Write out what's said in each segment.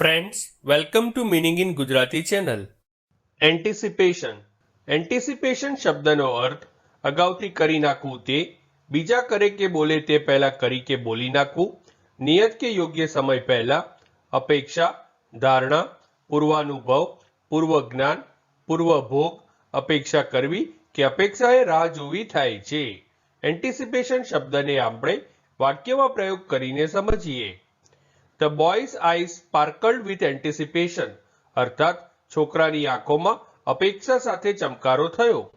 Friends welcome to meaning in Gujarati channel anticipation anticipation શબ્દનો અર્થ, અગાઉથી કરી નાખવું તે, બીજા કરે કે બોલે તે પહેલા કરી કે બોલી નાખવું, નિયત કે યોગ્ય સમય પહેલા, અપેક્ષા, ધારણા, પૂર્વાનુભવ પૂર્વ જ્ઞાન પૂર્વ ભોગ અપેક્ષા કરવી કે અપેક્ષાએ રાહ જોવી થાય છે. એન્ટિસિપેશન શબ્દને આપણે વાક્યમાં પ્રયોગ કરીને સમજીએ. The boy's eyes sparkled with anticipation અર્થાત, છોકરાની આંખોમાં અપેક્ષા સાથે ચમકારો થયો.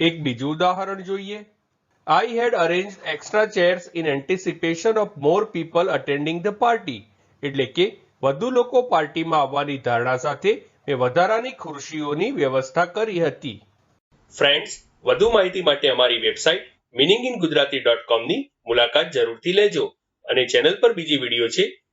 એક બીજું ઉદાહરણ જોઈએ. I had arrange extra chairs in anticipation of more people attending the party એટલે કે, વધુ લોકો પાર્ટીમાં આવવાની ધારણા સાથે મેં વધારાની ખુરશીઓની વ્યવસ્થા કરી હતી. ફ્રેન્ડ્સ વધુ માહિતી માટે અમારી website meaning in Gujarati dot કોમની મુલાકાત જરૂરથી લેજો. અને ચેનલ પર બીજી વીડિયો છે